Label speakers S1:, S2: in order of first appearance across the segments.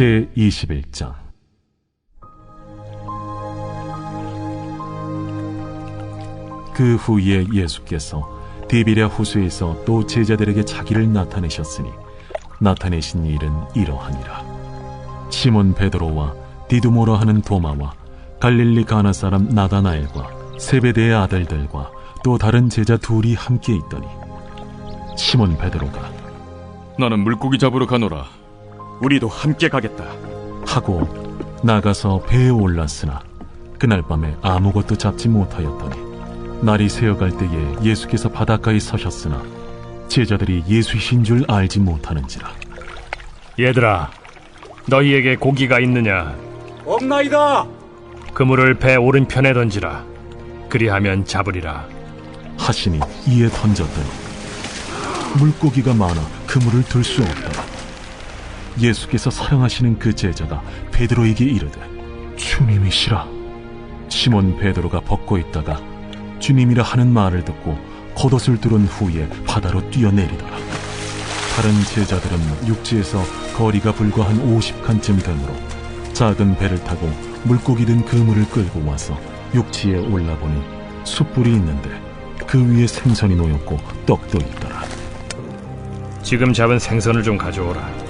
S1: 제 21장 그 후에 예수께서 디비랴 호수에서 또 제자들에게 자기를 나타내셨으니 나타내신 일은 이러하니라 시몬 베드로와 디두모라 하는 도마와 갈릴리 가나 사람 나다나엘과 세베대의 아들들과 또 다른 제자 둘이 함께 있더니 시몬 베드로가
S2: 나는 물고기 잡으러 가노라.
S3: 우리도 함께 가겠다.
S1: 하고 나가서 배에 올랐으나 그날 밤에 아무것도 잡지 못하였더니 날이 새어갈 때에 예수께서 바닷가에 서셨으나 제자들이 예수이신 줄 알지 못하는지라
S4: 얘들아, 너희에게 고기가 있느냐?
S3: 없나이다.
S4: 그물을 배 오른편에 던지라. 그리하면 잡으리라.
S1: 하시니 이에 던졌더니 물고기가 많아 그물을 들 수 없더라 예수께서 사랑하시는 그 제자가 베드로에게 이르되 주님이시라. 시몬 베드로가 벗고 있다가 주님이라 하는 말을 듣고 겉옷을 두른 후에 바다로 뛰어내리더라. 다른 제자들은 육지에서 거리가 불과 한 50칸쯤 되므로 작은 배를 타고 물고기 든 그물을 끌고 와서 육지에 올라보니 숯불이 있는데 그 위에 생선이 놓였고 떡도 있더라.
S4: 지금 잡은 생선을 좀 가져오라.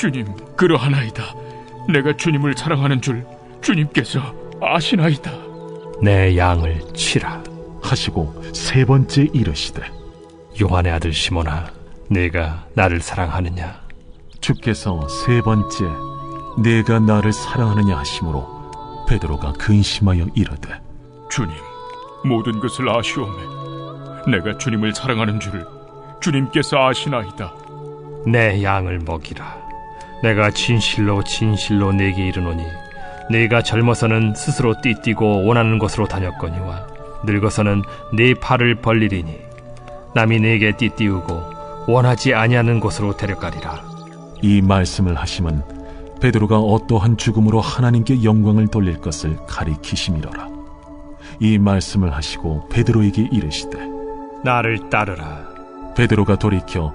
S2: 주님 그러하나이다. 내가 주님을 사랑하는 줄 주님께서 아시나이다.
S4: 내 양을 치라.
S1: 하시고 세 번째 이르시되
S4: 요한의 아들 시몬아, 네가 나를 사랑하느냐?
S1: 주께서 세 번째 내가 나를 사랑하느냐 하심으로 베드로가 근심하여 이르되
S2: 주님 모든 것을 아시오매. 내가 주님을 사랑하는 줄 주님께서 아시나이다.
S4: 내 양을 먹이라. 내가 진실로 진실로 내게 이르노니 네가 젊어서는 스스로 띠뛰고 원하는 곳으로 다녔거니와 늙어서는 네 팔을 벌리리니 남이 네게 띠띠우고 원하지 아니하는 곳으로 데려가리라.
S1: 이 말씀을 하심은 베드로가 어떠한 죽음으로 하나님께 영광을 돌릴 것을 가리키심이로라 이 말씀을 하시고 베드로에게 이르시되
S4: 나를 따르라.
S1: 베드로가 돌이켜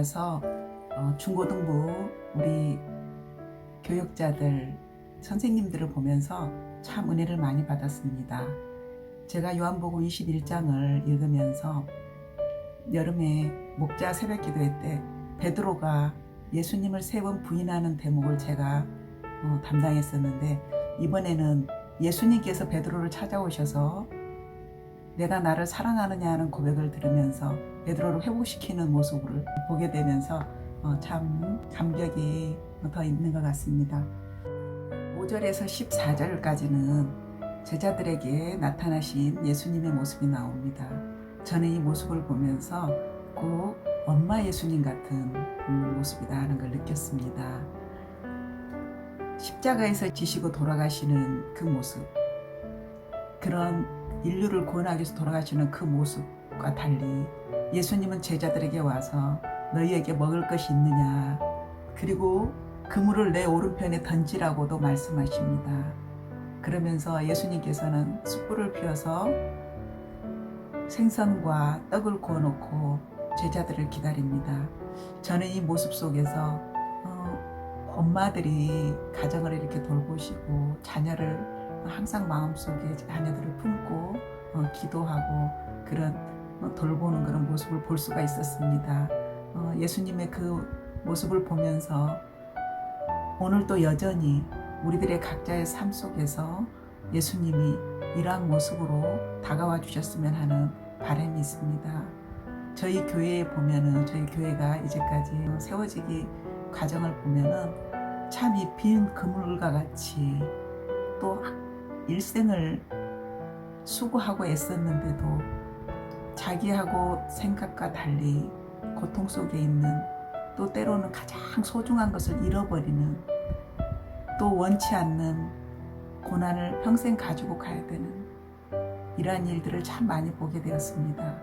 S5: 하여서 어, 중고등부 우리 교육자들 선생님들을 보면서 참 은혜를 많이 받았습니다. 제가 요한복음 21장을 읽으면서 여름에 목자 새벽 기도회 때 베드로가 예수님을 세 번 부인하는 대목을 제가 어, 담당했었는데 이번에는 예수님께서 베드로를 찾아오셔서 내가 나를 사랑하느냐 하는 고백을 들으면서 베드로를 회복시키는 모습을 보게 되면서 어, 참 감격이 더 있는 것 같습니다. 5절에서 14절까지는 제자들에게 나타나신 예수님의 모습이 나옵니다. 저는 이 모습을 보면서 꼭 엄마 예수님 같은 음, 모습이다 하는 걸 느꼈습니다. 십자가에서 지시고 돌아가시는 그 모습, 그런 인류를 구원하기 위해서 돌아가시는 그 모습과 달리 예수님은 제자들에게 와서 너희에게 먹을 것이 있느냐, 그리고 그물을 내 오른편에 던지라고도 말씀하십니다. 그러면서 예수님께서는 숯불을 피워서 생선과 떡을 구워 놓고 제자들을 기다립니다. 저는 이 모습 속에서 어, 엄마들이 가정을 이렇게 돌보시고 자녀를 항상 마음속에 자녀들을 품고 어, 기도하고 그런 어, 돌보는 그런 모습을 볼 수가 있었습니다. 어, 예수님의 그 모습을 보면서 오늘도 여전히 우리들의 각자의 삶 속에서 예수님이 이러한 모습으로 다가와 주셨으면 하는 바람이 있습니다. 저희 교회에 보면은 저희 교회가 이제까지 세워지기 과정을 보면은 참 이 빈 그물과 같이 또 일생을 수고하고 애썼는데도 자기하고 생각과 달리 고통 속에 있는 또 때로는 가장 소중한 것을 잃어버리는 또 원치 않는 고난을 평생 가지고 가야 되는 이러한 일들을 참 많이 보게 되었습니다.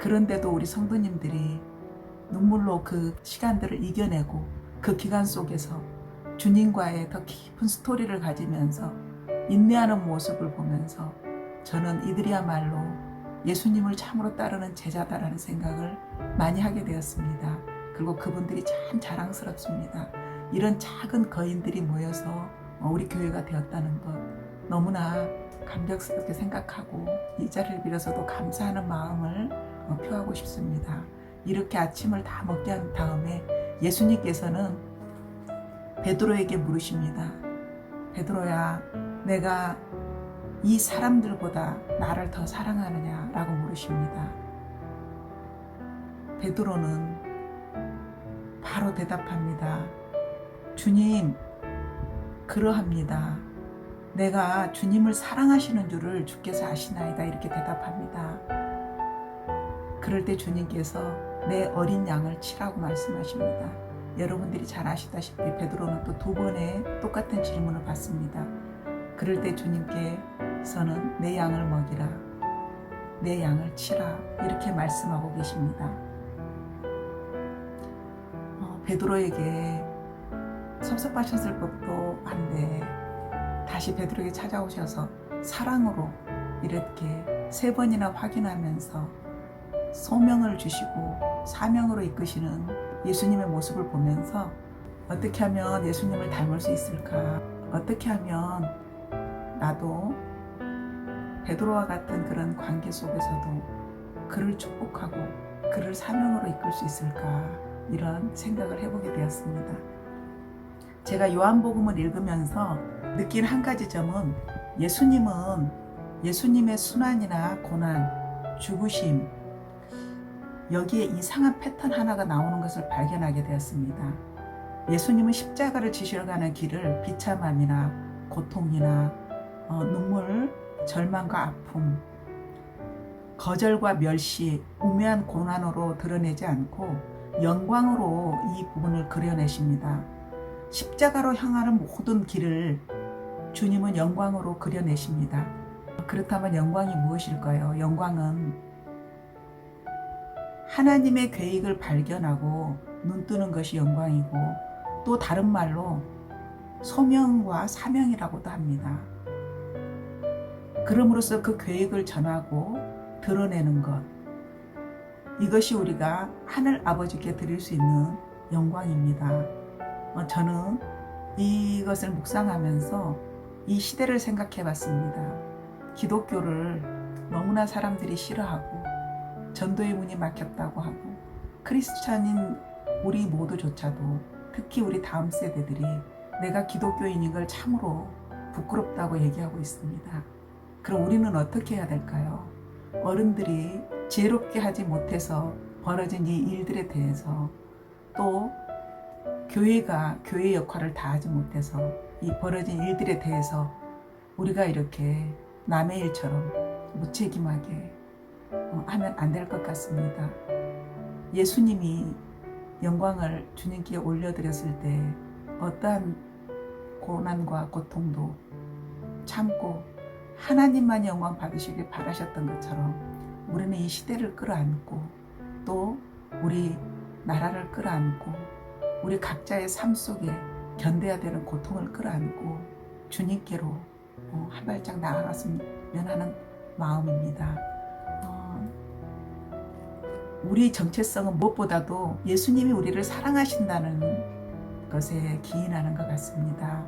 S5: 그런데도 우리 성도님들이 눈물로 그 시간들을 이겨내고 그 기간 속에서 주님과의 더 깊은 스토리를 가지면서 인내하는 모습을 보면서 저는 이들이야말로 예수님을 참으로 따르는 제자다라는 생각을 많이 하게 되었습니다. 그리고 그분들이 참 자랑스럽습니다. 이런 작은 거인들이 모여서 우리 교회가 되었다는 것 너무나 감격스럽게 생각하고 이 자리를 빌어서도 감사하는 마음을 어, 표하고 싶습니다. 이렇게 아침을 다 먹게 한 다음에 예수님께서는 베드로에게 물으십니다. 베드로야, 내가 이 사람들보다 나를 더 사랑하느냐라고 물으십니다. 베드로는 바로 대답합니다. 주님, 그러합니다. 내가 주님을 사랑하시는 줄을 주께서 아시나이다. 이렇게 대답합니다. 그럴 때 주님께서 내 어린 양을 치라고 말씀하십니다. 여러분들이 잘 아시다시피 베드로는 또 두 번의 똑같은 질문을 받습니다. 그럴 때 주님께 서는 내 양을 먹이라. 내 양을 치라. 이렇게 말씀하고 계십니다. 어, 베드로에게 섭섭하셨을 법도 한데 다시 베드로에게 찾아오셔서 사랑으로 이렇게 세 번이나 확인하면서 소명을 주시고 사명으로 이끄시는 예수님의 모습을 보면서 어떻게 하면 예수님을 닮을 수 있을까? 어떻게 하면 나도 베드로와 같은 그런 관계 속에서도 그를 축복하고 그를 사명으로 이끌 수 있을까? 이런 생각을 해보게 되었습니다. 제가 요한복음을 읽으면서 느낀 한 가지 점은 예수님은 예수님의 순환이나 고난, 죽으심, 여기에 이상한 패턴 하나가 나오는 것을 발견하게 되었습니다. 예수님은 십자가를 지시러 가는 길을 비참함이나 고통이나 어, 눈물, 절망과 아픔, 거절과 멸시, 우매한 고난으로 드러내지 않고 영광으로 이 부분을 그려내십니다. 십자가로 향하는 모든 길을 주님은 영광으로 그려내십니다. 그렇다면 영광이 무엇일까요? 영광은 하나님의 계획을 발견하고 눈뜨는 것이 영광이고 또 다른 말로 소명과 사명이라고도 합니다. 그럼으로써 그 계획을 전하고 드러내는 것. 이것이 우리가 하늘 아버지께 드릴 수 있는 영광입니다. 어, 저는 이것을 묵상하면서 이 시대를 생각해 봤습니다. 기독교를 너무나 사람들이 싫어하고 전도의 문이 막혔다고 하고 크리스찬인 우리 모두조차도 특히 우리 다음 세대들이 내가 기독교인인 걸 참으로 부끄럽다고 얘기하고 있습니다. 그럼 우리는 어떻게 해야 될까요? 어른들이 지혜롭게 하지 못해서 벌어진 이 일들에 대해서 또 교회가 교회 역할을 다하지 못해서 이 벌어진 일들에 대해서 우리가 이렇게 남의 일처럼 무책임하게 어, 하면 안 될 것 같습니다. 예수님이 영광을 주님께 올려드렸을 때 어떠한 고난과 고통도 참고 하나님만 영광 받으시길 바라셨던 것처럼 우리는 이 시대를 끌어안고 또 우리 나라를 끌어안고 우리 각자의 삶 속에 견뎌야 되는 고통을 끌어안고 주님께로 어, 한 발짝 나아갔으면 하는 마음입니다. 어, 우리 정체성은 무엇보다도 예수님이 우리를 사랑하신다는 것에 기인하는 것 같습니다.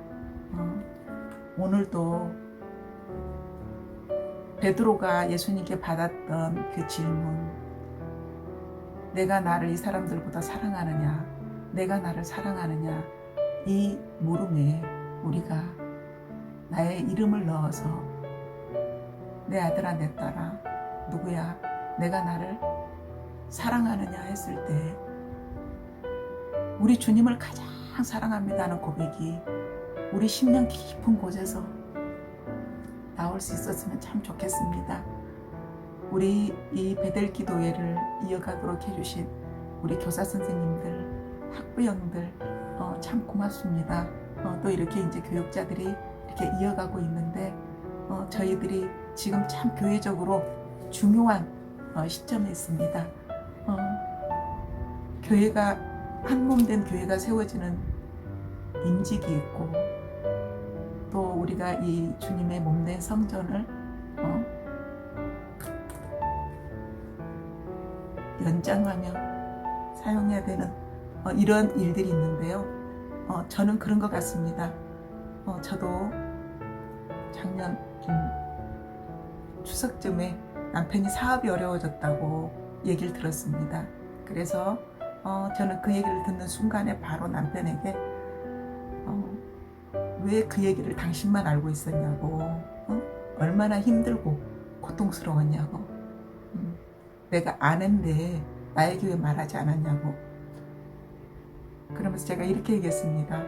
S5: 어, 오늘도 베드로가 예수님께 받았던 그 질문, 내가 나를 이 사람들보다 사랑하느냐, 내가 나를 사랑하느냐, 이 물음에 우리가 나의 이름을 넣어서 내 아들아, 내 딸아, 누구야, 내가 나를 사랑하느냐 했을 때, 우리 주님을 가장 사랑합니다는 고백이 우리 심령 깊은 곳에서 나올 수 있었으면 참 좋겠습니다. 우리 이 베델 기도회를 이어가도록 해주신 우리 교사 선생님들, 학부형들 어, 참 고맙습니다. 어, 또 이렇게 이제 교육자들이 이렇게 이어가고 있는데 어, 저희들이 지금 참 교회적으로 중요한 어, 시점에 있습니다. 어, 교회가 한 몸 된 교회가 세워지는 인직이 있고 또 우리가 이 주님의 몸 된 성전을 어, 연장하며 사용해야 되는 어, 이런 일들이 있는데요. 어, 저는 그런 것 같습니다. 어, 저도 작년 음, 추석쯤에 남편이 사업이 어려워졌다고 얘기를 들었습니다. 그래서 어, 저는 그 얘기를 듣는 순간에 바로 남편에게 어, 왜 그 얘기를 당신만 알고 있었냐고 어? 얼마나 힘들고 고통스러웠냐고. 음, 내가 아는데 나에게 왜 말하지 않았냐고. 그러면서 제가 이렇게 얘기했습니다.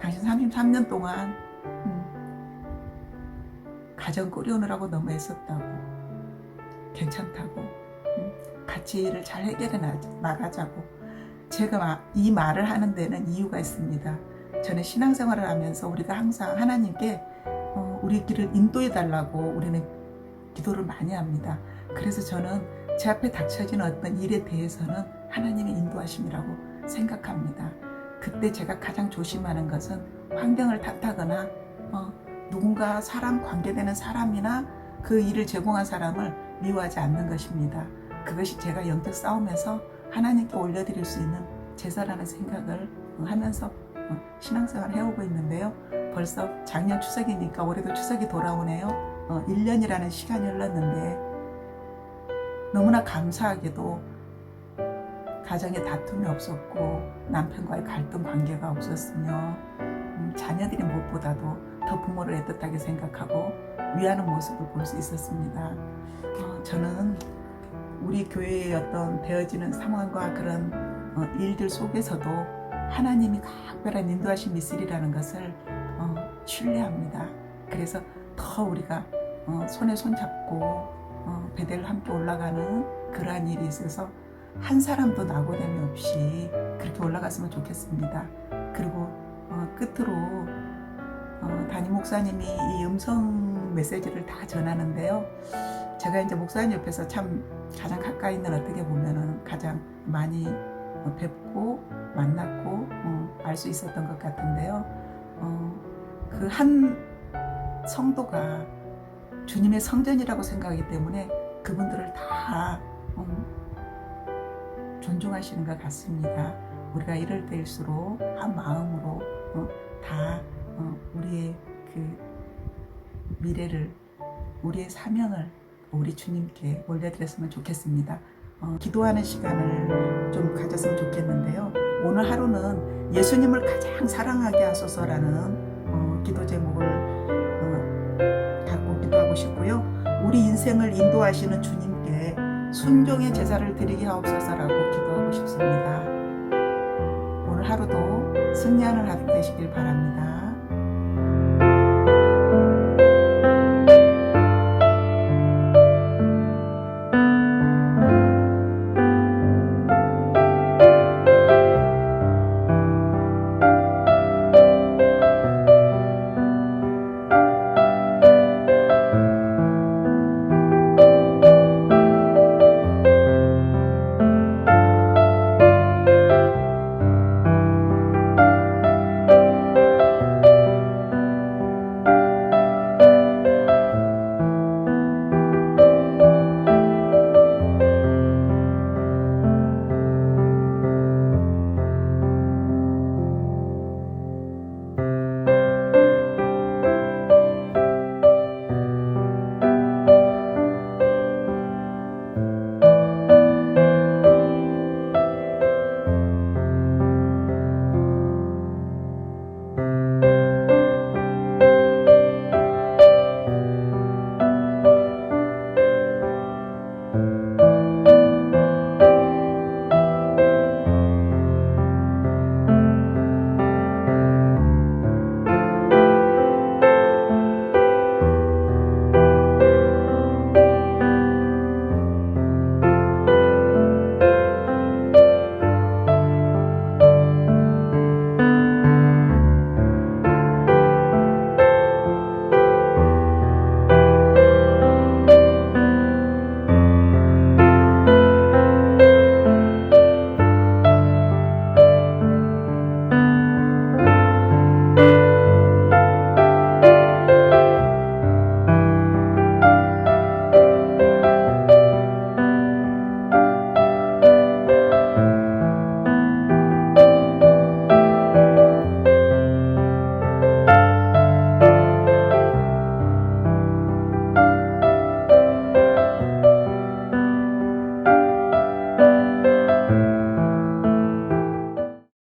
S5: 당신 33년 동안 음, 가정 꾸려오느라고 너무 애썼다고 괜찮다고 음, 같이 일을 잘 해결해 나- 나가자고. 제가 마- 이 말을 하는 데는 이유가 있습니다 저는 신앙생활을 하면서 우리가 항상 하나님께 어, 우리 길을 인도해 달라고 우리는 기도를 많이 합니다. 그래서 저는 제 앞에 닥쳐지는 어떤 일에 대해서는 하나님의 인도하심이라고 생각합니다. 그때 제가 가장 조심하는 것은 환경을 탓하거나 어, 누군가 사람 관계되는 사람이나 그 일을 제공한 사람을 미워하지 않는 것입니다. 그것이 제가 영적 싸움에서 하나님께 올려드릴 수 있는 제사라는 생각을 하면서 어, 신앙생활을 해오고 있는데요. 벌써 작년 추석이니까 올해도 추석이 돌아오네요. 어, 1년이라는 시간이 흘렀는데 너무나 감사하게도 가정에 다툼이 없었고 남편과의 갈등 관계가 없었으며 음, 자녀들이 무엇보다도 더 부모를 애틋하게 생각하고 위하는 모습을 볼 수 있었습니다. 어, 저는 우리 교회의 어떤 되어지는 상황과 그런 어, 일들 속에서도 하나님이 각별한 인도하심이 있으리라는 것을 어, 신뢰합니다. 그래서 더 우리가 어, 손에 손 잡고 어, 베델 함께 올라가는 그러한 일이 있어서 한 사람도 낙오됨이 없이 그렇게 올라갔으면 좋겠습니다. 그리고 어, 끝으로 어, 담임 목사님이 이 음성 메시지를 다 전하는데요. 제가 이제 목사님 옆에서 참 가장 가까이 있는 어떻게 보면은 가장 많이 어, 뵙고 만났고 알수 있었던 것 같은데요. 그한 성도가 주님의 성전이라고 생각하기 때문에 그분들을 다 음, 존중하시는 것 같습니다. 우리가 이럴 때일수록 한 마음으로 어, 다 어, 우리의 그 미래를 우리의 사명을 우리 주님께 올려드렸으면 좋겠습니다. 어, 기도하는 시간을 좀 가졌으면 좋겠는데요. 오늘 하루는 예수님을 가장 사랑하게 하소서라는 어, 기도 제목을 기도하고 싶고요. 우리 인생을 인도하시는 주님께 순종의 제사를 드리게 하옵소서라고 기도하고 싶습니다. 오늘 하루도 승리하는 하루 되시길 바랍니다.